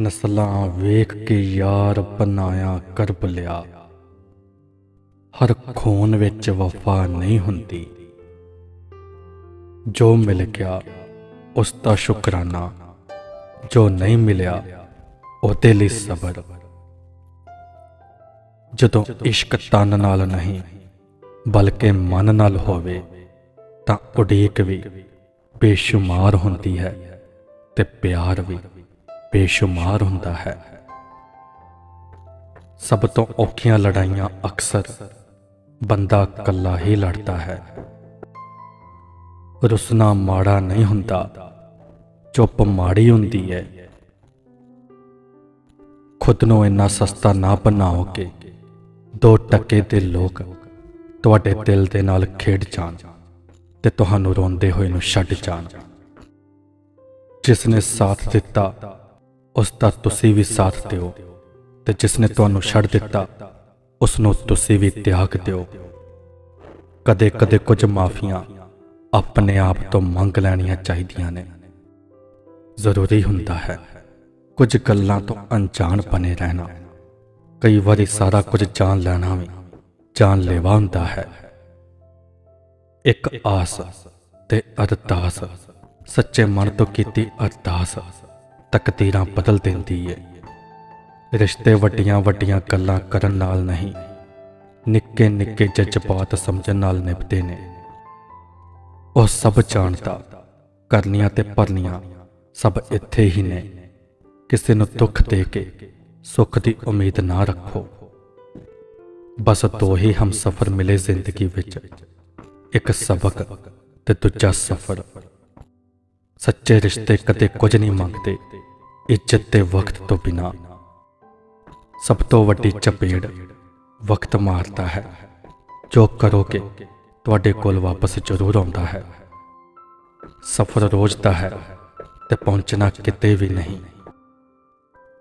ਨਸਲਾਂ ਵੇਖ ਕੇ ਯਾਰ ਬਣਾਇਆ ਕਰਬ ਲਿਆ। ਹਰ ਖੂਨ ਵਿੱਚ ਵਫਾ ਨਹੀਂ ਹੁੰਦੀ। ਜੋ ਮਿਲ ਗਿਆ, ਉਸ ਦਾ ਸ਼ੁਕਰਾਨਾ। ਜੋ ਨਹੀਂ ਮਿਲਿਆ, ਉਹਦੇ ਲਈ ਸਬਰ। ਜਦੋਂ ਇਸ਼ਕ ਤਨ ਨਾਲ ਨਹੀਂ, ਬਲਕਿ ਮਨ ਨਾਲ ਹੋਵੇ, ਤਾਂ ਉਡੀਕ ਵੀ ਬੇਸ਼ੁਮਾਰ ਹੁੰਦੀ ਹੈ ਤੇ ਪਿਆਰ ਵੀ। ਬੇਸ਼ੁਮਾਰ ਹੁੰਦਾ ਹੈ। ਸਭ ਤੋਂ ਔਖੀਆਂ ਲੜਾਈਆਂ ਅਕਸਰ ਬੰਦਾ ਇਕੱਲਾ ਹੀ ਲੜਦਾ ਹੈ। ਰੁਸਨਾ ਮਾੜਾ ਨਹੀਂ ਹੁੰਦਾ, ਚੁੱਪ ਮਾੜੀ ਹੁੰਦੀ ਹੈ। ਖੁਦ ਨੂੰ ਇੰਨਾ ਸਸਤਾ ਨਾ ਬਣਾਓ ਕਿ ਦੋ ਟੱਕੇ ਦੇ ਲੋਕ ਤੁਹਾਡੇ ਦਿਲ ਦੇ ਨਾਲ ਖੇਡ ਜਾਣ ਤੇ ਤੁਹਾਨੂੰ ਰੋਂਦੇ ਹੋਏ ਨੂੰ ਛੱਡ ਜਾਣ। ਜਿਸ ਨੇ ਸਾਥ ਦਿੱਤਾ ਉਸ ਦਾ ਤੁਸੀਂ ਵੀ ਸਾਥ ਦਿਓ ਤੇ ਜਿਸ ਨੇ ਤੁਹਾਨੂੰ ਛੱਡ ਦਿੱਤਾ, ਉਸ ਨੂੰ ਤੁਸੀਂ ਵੀ ਤਿਆਗ ਦਿਓ। ਕਦੇ ਕਦੇ ਕੁਝ ਮਾਫੀਆਂ ਆਪਣੇ ਆਪ ਤੋਂ ਮੰਗ ਲੈਣੀਆਂ ਚਾਹੀਦੀਆਂ ਨੇ। ਜ਼ਰੂਰੀ ਹੁੰਦਾ ਹੈ ਕੁਝ ਗੱਲਾਂ ਤੋਂ ਅਣਜਾਣ ਬਣੇ ਰਹਿਣਾ। ਕਈ ਵਾਰੀ ਸਾਰਾ ਕੁਝ ਜਾਣ ਲੈਣਾ ਵੀ ਜਾਨ ਲੈਵਾ ਹੁੰਦਾ ਹੈ। ਇੱਕ ਆਸ ਤੇ ਅਰਦਾਸ, ਸੱਚੇ ਮਨ ਤੋਂ ਕੀਤੀ ਅਰਦਾਸ। ਤਕਦੀਰਾਂ ਬਦਲ ਦਿੰਦੀ ਏ। ਰਿਸ਼ਤੇ ਵੱਡੀਆਂ ਵੱਡੀਆਂ ਗੱਲਾਂ ਕਰਨ ਨਾਲ ਨਹੀਂ, ਨਿੱਕੇ ਨਿੱਕੇ ਜਜ਼ਬਾਤ ਸਮਝਣ ਨਾਲ ਨਿਭਦੇ ਨੇ। ਉਹ ਸਭ ਜਾਣਦਾ, ਕਰਨੀਆਂ ਤੇ ਭਰਨੀਆਂ ਸਭ ਇੱਥੇ ਹੀ ਨੇ। ਕਿਸੇ ਨੂੰ ਦੁੱਖ ਦੇ ਕੇ, ਸੁੱਖ ਦੀ ਉਮੀਦ ਨਾ ਰੱਖੋ। ਬਸ ਦੋ ਹੀ ਹਮਸਫ਼ਰ ਮਿਲੇ ਜ਼ਿੰਦਗੀ ਵਿੱਚ, ਇੱਕ ਸਬਕ ਤੇ ਦੂਜਾ ਸਫਰ। ਸੱਚੇ ਰਿਸ਼ਤੇ ਕਦੇ ਕੁਝ ਨਹੀਂ ਮੰਗਦੇ ਇੱਜ਼ਤ ਤੇ ਵਕਤ ਤੋਂ ਬਿਨਾ ਸਭ ਤੋਂ ਵੱਡੀ ਚਪੇੜ ਵਕਤ ਮਾਰਦਾ ਹੈ ਜੋ ਕਰੋਗੇ ਤੁਹਾਡੇ ਕੋਲ ਵਾਪਸ ਜ਼ਰੂਰ ਆਉਂਦਾ ਹੈ ਸਫਰ ਰੋਜ਼ ਦਾ ਹੈ ਤੇ ਪਹੁੰਚਣਾ ਕਿਤੇ ਵੀ ਨਹੀਂ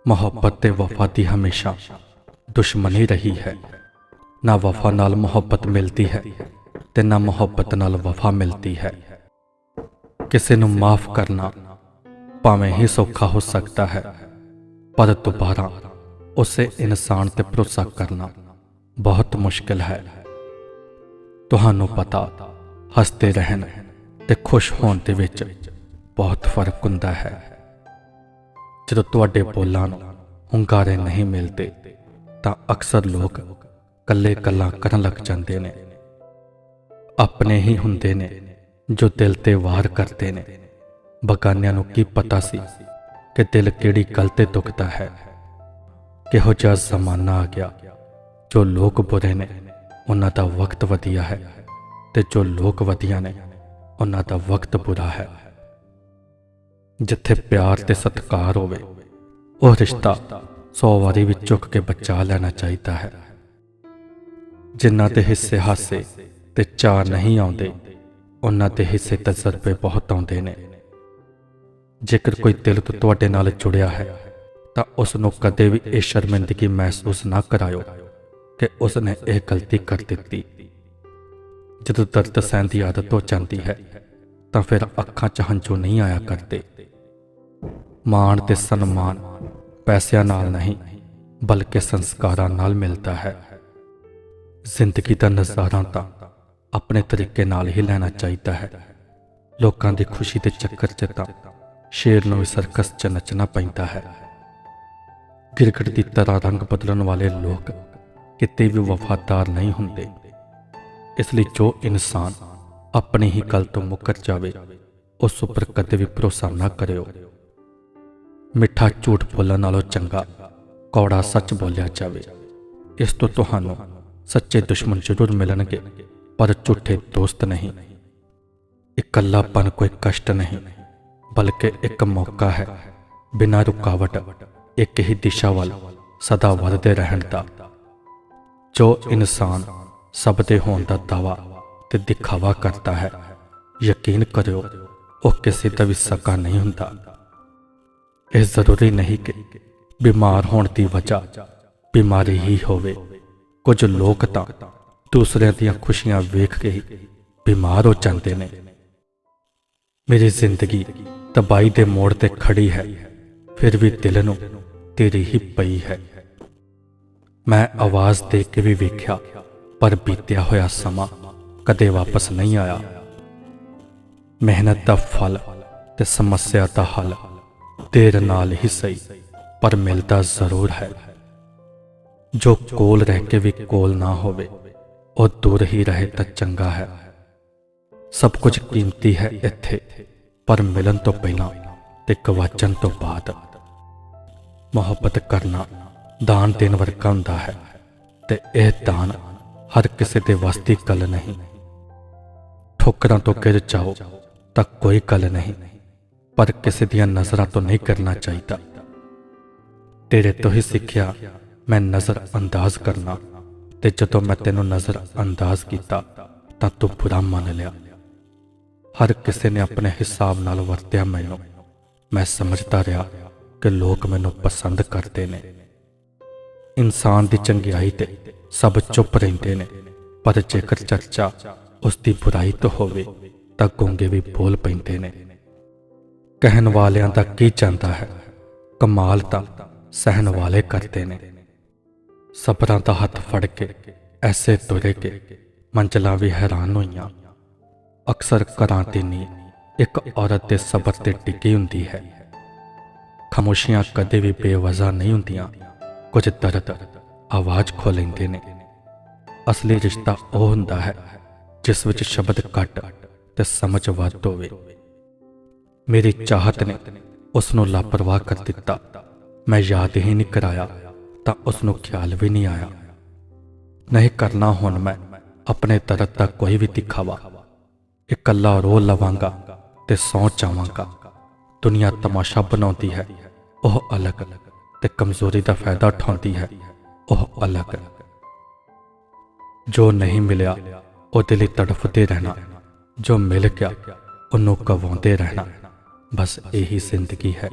ਮੁਹੱਬਤ ਤੇ ਵਫਾ ਦੀ ਹਮੇਸ਼ਾ ਦੁਸ਼ਮਣੀ ਰਹੀ ਹੈ ਨਾ ਵਫਾ ਨਾਲ ਮੁਹੱਬਤ ਮਿਲਦੀ ਹੈ ਤੇ ਨਾ ਮੁਹੱਬਤ ਨਾਲ ਵਫਾ ਮਿਲਦੀ ਹੈ ਕਿਸੇ ਨੂੰ ਮਾਫ ਕਰਨਾ ਭਾਵੇਂ ਹੀ ਸੌਖਾ ਹੋ ਸਕਦਾ ਹੈ। ਪਰ ਦੁਬਾਰਾ ਉਸੇ ਇਨਸਾਨ ਤੇ ਭਰੋਸਾ ਕਰਨਾ ਬਹੁਤ ਮੁਸ਼ਕਲ ਹੈ। ਤੁਹਾਨੂੰ ਪਤਾ, ਹੱਸਦੇ ਰਹਿਣ ਤੇ ਖੁਸ਼ ਹੋਣ ਦੇ ਵਿੱਚ ਬਹੁਤ ਫ਼ਰਕ ਹੁੰਦਾ ਹੈ। ਜਦੋਂ ਤੁਹਾਡੇ ਬੋਲਾਂ ਨੂੰ ਹੁੰਗਾਰੇ ਨਹੀਂ ਮਿਲਦੇ, ਤਾਂ ਅਕਸਰ ਲੋਕ ਕੱਲੇ ਕੱਲਾ ਕਰਨ ਲੱਗ ਜਾਂਦੇ ਨੇ। ਆਪਣੇ ਹੀ ਹੁੰਦੇ ਨੇ। ਜੋ ਦਿਲ ਤੇ ਵਾਰ ਕਰਦੇ ਨੇ। ਬਕਾਨਿਆਂ ਨੂੰ ਕੀ ਪਤਾ ਸੀ ਕਿ ਦਿਲ ਕਿਹੜੀ ਗੱਲ ਤੇ ਦੁਖਦਾ ਹੈ? ਕਿਹੋ ਜਿਹਾ ਜ਼ਮਾਨਾ ਆ ਗਿਆ ਜੋ ਲੋਕ ਬੁਰੇ ਨੇ, ਉਹਨਾਂ ਦਾ ਵਕਤ ਵਧੀਆ ਹੈ ਤੇ ਜੋ ਲੋਕ ਵਧੀਆ ਨੇ, ਉਹਨਾਂ ਦਾ ਵਕਤ ਬੁਰਾ ਹੈ। ਜਿੱਥੇ ਪਿਆਰ ਤੇ ਸਤਿਕਾਰ ਹੋਵੇ, ਉਹ ਰਿਸ਼ਤਾ 100 ਵਾਰੀ ਵਿੱਚ ਚੁੱਕ ਕੇ ਬਚਾ ਲੈਣਾ ਚਾਹੀਦਾ ਹੈ। ਜਿਨ੍ਹਾਂ ਦੇ ਹਿੱਸੇ ਹਾਸੇ ਤੇ ਚਾਹ ਨਹੀਂ ਆਉਂਦੇ ਉਹਨਾਂ ਦੇ ਹਿੱਸੇ ਤਜਰਬੇ ਬਹੁਤ ਆਉਂਦੇ ਨੇ। ਜੇਕਰ ਕੋਈ ਦਿਲ ਤੋਂ ਤੁਹਾਡੇ ਨਾਲ ਜੁੜਿਆ ਹੈ, ਤਾਂ ਉਸ ਨੂੰ ਕਦੇ ਵੀ ਇਹ ਸ਼ਰਮਿੰਦਗੀ ਮਹਿਸੂਸ ਨਾ ਕਰਾਇਓ ਕਿ ਉਸ ਨੇ ਇਹ ਗਲਤੀ ਕਰ ਦਿੱਤੀ। ਜਦੋਂ ਦਰਦ ਸਹਿਣ ਦੀ ਆਦਤ ਹੋ ਜਾਂਦੀ ਹੈ, ਤਾਂ ਫਿਰ ਅੱਖਾਂ 'ਚ ਹੰਝੂ ਨਹੀਂ ਆਇਆ ਕਰਦੇ। ਮਾਣ ਤੇ ਸਨਮਾਨ ਪੈਸਿਆਂ ਨਾਲ ਨਹੀਂ, ਬਲਕਿ ਸੰਸਕਾਰਾਂ ਨਾਲ ਮਿਲਦਾ ਹੈ। ਜ਼ਿੰਦਗੀ ਦਾ ਨਜ਼ਾਰਾ ਤਾਂ ਆਪਣੇ ਤਰੀਕੇ ਨਾਲ ਹੀ ਲੈਣਾ ਚਾਹੀਦਾ ਹੈ। ਲੋਕਾਂ ਦੀ ਖੁਸ਼ੀ ਦੇ ਚੱਕਰ 'ਚ ਤਾਂ ਸ਼ੇਰ ਨੂੰ ਵੀ ਸਰਕਸ 'ਚ ਨੱਚਣਾ ਪੈਂਦਾ ਹੈ। ਗਿਰਗਟ ਦੀ ਤਰ੍ਹਾਂ ਰੰਗ ਬਦਲਣ ਵਾਲੇ ਲੋਕ ਕਿਤੇ ਵੀ ਵਫਾਦਾਰ ਨਹੀਂ ਹੁੰਦੇ। ਇਸ ਲਈ ਜੋ ਇਨਸਾਨ ਆਪਣੀ ਹੀ ਗੱਲ ਤੋਂ ਮੁੱਕਰ ਜਾਵੇ, ਉਸ ਉੱਪਰ ਕਦੇ ਵੀ ਭਰੋਸਾ ਨਾ ਕਰਿਓ। ਮਿੱਠਾ ਝੂਠ ਬੋਲਣ ਨਾਲੋਂ ਚੰਗਾ ਕੌੜਾ ਸੱਚ ਬੋਲਿਆ ਜਾਵੇ। ਇਸ ਤੋਂ ਤੁਹਾਨੂੰ ਸੱਚੇ ਦੁਸ਼ਮਣ ਜ਼ਰੂਰ ਮਿਲਣਗੇ। ਪਰ ਝੂਠੇ ਦੋਸਤ ਨਹੀਂ। ਇਕੱਲਾਪਨ ਕੋਈ ਕਸ਼ਟ ਨਹੀਂ, ਬਲਕਿ ਇੱਕ ਮੌਕਾ ਹੈ। ਬਿਨਾਂ ਰੁਕਾਵਟ ਇੱਕ ਹੀ ਦਿਸ਼ਾ ਵੱਲ ਸਦਾ ਵਧਦੇ ਰਹਿਣ ਦਾ। ਜੋ ਇਨਸਾਨ ਸਭ ਦੇ ਹੋਣ ਦਾ ਦਾਵਾ ਤੇ ਦਿਖਾਵਾ ਕਰਦਾ ਹੈ, ਯਕੀਨ ਕਰਿਓ, ਉਹ ਕਿਸੇ ਦਾ ਵੀ ਸਕਾ ਨਹੀਂ ਹੁੰਦਾ। ਇਹ ਜ਼ਰੂਰੀ ਨਹੀਂ ਕਿ ਬਿਮਾਰ ਹੋਣ ਦੀ ਵਜ੍ਹਾ ਬਿਮਾਰੀ ਹੀ ਹੋਵੇ। ਕੁਝ ਲੋਕ ਤਾਂ ਦੂਸਰਿਆਂ ਦੀਆਂ ਖੁਸ਼ੀਆਂ ਵੇਖ ਕੇ ਹੀ ਬਿਮਾਰ ਹੋ ਜਾਂਦੇ ਨੇ। ਮੇਰੀ ਜ਼ਿੰਦਗੀ ਤਬਾਈ ਦੇ ਮੋੜ ਤੇ ਖੜੀ ਹੈ, ਫਿਰ ਵੀ ਦਿਲ ਨੂੰ ਤੇਰੀ ਹੀ ਪਈ ਹੈ। ਮੈਂ ਆਵਾਜ਼ ਦੇ ਕੇ ਵੀ ਵੇਖਿਆ, ਪਰ ਬੀਤਿਆ ਹੋਇਆ ਸਮਾਂ ਕਦੇ ਵਾਪਸ ਨਹੀਂ ਆਇਆ। ਮਿਹਨਤ ਦਾ ਫਲ ਤੇ ਸਮੱਸਿਆ ਦਾ ਹੱਲ ਦੇਰ ਨਾਲ ਹੀ ਸਹੀ, ਪਰ ਮਿਲਦਾ ਜ਼ਰੂਰ ਹੈ। ਜੋ ਕੋਲ ਰਹਿ ਕੇ ਵੀ ਕੋਲ ਨਾ ਹੋਵੇ ਉਹ ਦੂਰ ਹੀ ਰਹੇ ਤਾਂ ਚੰਗਾ ਹੈ ਸਭ ਕੁਝ ਕੀਮਤੀ ਹੈ ਇੱਥੇ ਪਰ ਮਿਲਣ ਤੋਂ ਪਹਿਲਾਂ ਤੇ ਗਵਾਚਣ ਤੋਂ ਬਾਅਦ ਮੁਹੱਬਤ ਕਰਨਾ ਦਾਨ ਦੇਣ ਵਰਗਾ ਹੁੰਦਾ ਹੈ ਤੇ ਇਹ ਦਾਨ ਹਰ ਕਿਸੇ ਦੇ ਵੱਸ ਦੀ ਗੱਲ ਨਹੀਂ ਠੋਕਰਾਂ ਤੋਂ ਗਿਰ ਜਾਓ ਤਾਂ ਕੋਈ ਗੱਲ ਨਹੀਂ ਪਰ ਕਿਸੇ ਦੀਆਂ ਨਜ਼ਰਾਂ ਤੋਂ ਨਹੀਂ ਕਰਨਾ ਚਾਹੀਦਾ ਤੇਰੇ ਤੋਂ ਹੀ ਸਿੱਖਿਆ ਮੈਂ ਨਜ਼ਰ ਅੰਦਾਜ਼ ਕਰਨਾ ਤੇ ਜਦੋਂ ਮੈਂ ਤੈਨੂੰ ਨਜ਼ਰ ਅੰਦਾਜ਼ ਕੀਤਾ, ਤਾਂ ਤੂੰ ਬੁਰਾ ਮੰਨ ਲਿਆ। ਹਰ ਕਿਸੇ ਨੇ ਆਪਣੇ ਹਿਸਾਬ ਨਾਲ ਵਰਤਿਆ ਮੈਨੂੰ। ਮੈਂ ਸਮਝਦਾ ਰਿਹਾ ਕਿ ਲੋਕ ਮੈਨੂੰ ਪਸੰਦ ਕਰਦੇ ਨੇ। ਇਨਸਾਨ ਦੀ ਚੰਗਿਆਈ ਤੇ ਸਭ ਚੁੱਪ ਰਹਿੰਦੇ ਨੇ, ਪਰ ਜੇਕਰ ਚਰਚਾ ਉਸ ਦੀ ਬੁਰਾਈ ਤੋਂ ਹੋਵੇ, ਤਾਂ ਗੁੰਗੇ ਵੀ ਬੋਲ ਪੈਂਦੇ ਨੇ। ਕਹਿਣ ਵਾਲਿਆਂ ਦਾ ਕੀ ਜਾਂਦਾ ਹੈ? ਕਮਾਲ ਤਾਂ ਸਹਿਣ ਵਾਲੇ ਕਰਦੇ ਨੇ। ਸਬਰਾਂ ਦਾ ਹੱਥ ਫੜ ਕੇ ਐਸੇ ਤੁਰੇ ਕੇ ਮੰਜ਼ਲਾਂ ਵੀ ਹੈਰਾਨ ਹੋਈਆਂ। ਅਕਸਰ ਘਰਾਂ ਤੇ ਨੀ ਇੱਕ ਔਰਤ ਦੇ ਸਬਰ ਤੇ ਟਿਕੀ ਹੁੰਦੀ ਹੈ। ਖਾਮੋਸ਼ੀਆਂ ਕਦੇ ਵੀ ਬੇਵਜ਼ਾ ਨਹੀਂ ਹੁੰਦੀਆਂ। ਕੁਝ ਦਰਦ ਆਵਾਜ਼ ਖੋ ਲੈਂਦੇ ਨੇ। ਅਸਲੀ ਰਿਸ਼ਤਾ ਉਹ ਹੁੰਦਾ ਹੈ ਜਿਸ ਵਿੱਚ ਸ਼ਬਦ ਘੱਟ ਤੇ ਸਮਝ ਵੱਧ ਹੋਵੇ। ਮੇਰੀ ਚਾਹਤ ਨੇ ਉਸ ਨੂੰ ਲਾਪਰਵਾਹ ਕਰ ਦਿੱਤਾ। ਮੈਂ ਯਾਦ ਹੀ ਨਹੀਂ ਕਰਾਇਆ। ਤਾਂ ਉਸ ਨੂੰ ਖਿਆਲ ਵੀ ਨਹੀਂ ਆਇਆ। ਨਹੀਂ ਕਰਨਾ ਹੁਣ ਮੈਂ, ਆਪਣੇ ਦਰਦ ਦਾ ਕੋਈ ਵੀ ਦਿਖਾਵਾ। ਇਕੱਲਾ ਰੋ ਲਵਾਂਗਾ ਤੇ ਸੌ ਚਾਵਾਂਗਾ ਦੁਨੀਆ ਤਮਾਸ਼ਾ ਬਣਾਉਂਦੀ ਹੈ, ਉਹ ਅਲੱਗ ਤੇ ਕਮਜ਼ੋਰੀ ਦਾ ਫਾਇਦਾ ਉਠਾਉਂਦੀ ਹੈ, ਉਹ ਅਲੱਗ। ਜੋ ਨਹੀਂ ਮਿਲਿਆ, ਉਹਦੇ ਲਈ ਤੜਫਦੇ ਰਹਿਣਾ। ਜੋ ਮਿਲ ਗਿਆ, ਉਹਨੂੰ ਕਵਾਉਂਦੇ ਰਹਿਣਾ। ਬਸ ਇਹੀ ਜ਼ਿੰਦਗੀ ਹੈ।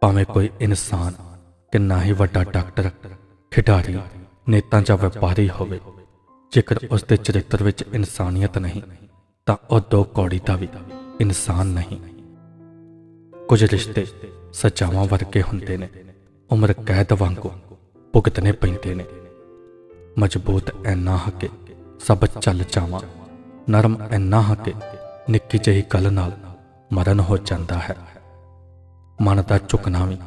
ਭਾਵੇਂ ਕੋਈ ਇਨਸਾਨ ਕਿੰਨਾ ਹੀ ਵੱਡਾ ਡਾਕਟਰ ਖਿਡਾਰੀ ਨੇਤਾ ਜਾਂ ਵਪਾਰੀ ਹੋਵੇ। ਜੇਕਰ ਉਸ ਦੇ ਚਰਿੱਤਰ ਵਿੱਚ ਇਨਸਾਨੀਅਤ ਨਹੀਂ, ਤਾਂ ਉਹ ਦੋ ਕੌੜੀ ਦਾ ਵੀ ਇਨਸਾਨ ਨਹੀਂ। ਕੁਝ ਰਿਸ਼ਤੇ ਸਜ਼ਾਵਾਂ ਵਰਗੇ ਹੁੰਦੇ ਨੇ, ਉਮਰ ਕੈਦ ਵਾਂਗੂ ਭੁਗਤਨੇ ਪੈਂਦੇ ਨੇ। ਮਜ਼ਬੂਤ ਐਨਾ ਹਕੇ ਸਭ ਚੱਲ ਜਾਵਾਂ, ਨਰਮ ਐਨਾ ਹਕੇ ਨਿੱਕੀ ਜਿਹੀ ਗੱਲ ਨਾਲ ਮਰਨ ਹੋ ਜਾਂਦਾ ਹੈ। ਮਨ ਦਾ ਝੁਕਣਾ ਵੀ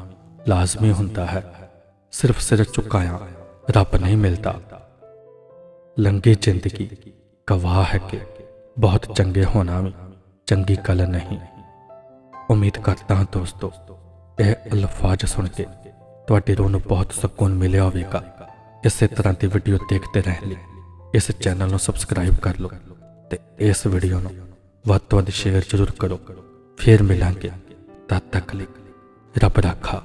ਲਾਜ਼ਮੀ ਹੁੰਦਾ ਹੈ। ਸਿਰਫ ਸਿਰ ਝੁਕਾਇਆ ਰੱਬ ਨਹੀਂ ਮਿਲਦਾ। ਲੰਗੀ ਜ਼ਿੰਦਗੀ ਗਵਾਹ ਹੈ ਕਿ ਬਹੁਤ ਚੰਗੇ ਹੋਣਾ ਵੀ ਚੰਗੀ ਗੱਲ ਨਹੀਂ। ਉਮੀਦ ਕਰਦਾ ਹਾਂ ਦੋਸਤੋ, ਇਹ ਅਲਫਾਜ਼ ਸੁਣ ਕੇ ਤੁਹਾਡੇ ਰੋਹ ਨੂੰ ਬਹੁਤ ਸਕੂਨ ਮਿਲਿਆ ਹੋਵੇਗਾ। ਇਸੇ ਤਰ੍ਹਾਂ ਦੀ ਵੀਡੀਓ ਦੇਖਦੇ ਰਹਿਣ ਲਈ ਇਸ ਚੈਨਲ ਨੂੰ ਸਬਸਕ੍ਰਾਈਬ ਕਰ ਲਓ ਤੇ ਇਸ ਵੀਡੀਓ ਨੂੰ ਵੱਧ ਤੋਂ ਵੱਧ ਸ਼ੇਅਰ ਜ਼ਰੂਰ ਕਰੋ। ਫਿਰ ਮਿਲਾਂਗੇ। ਤਦ ਤੱਕ ਲਈ ਰੱਬ ਰੱਖਾ।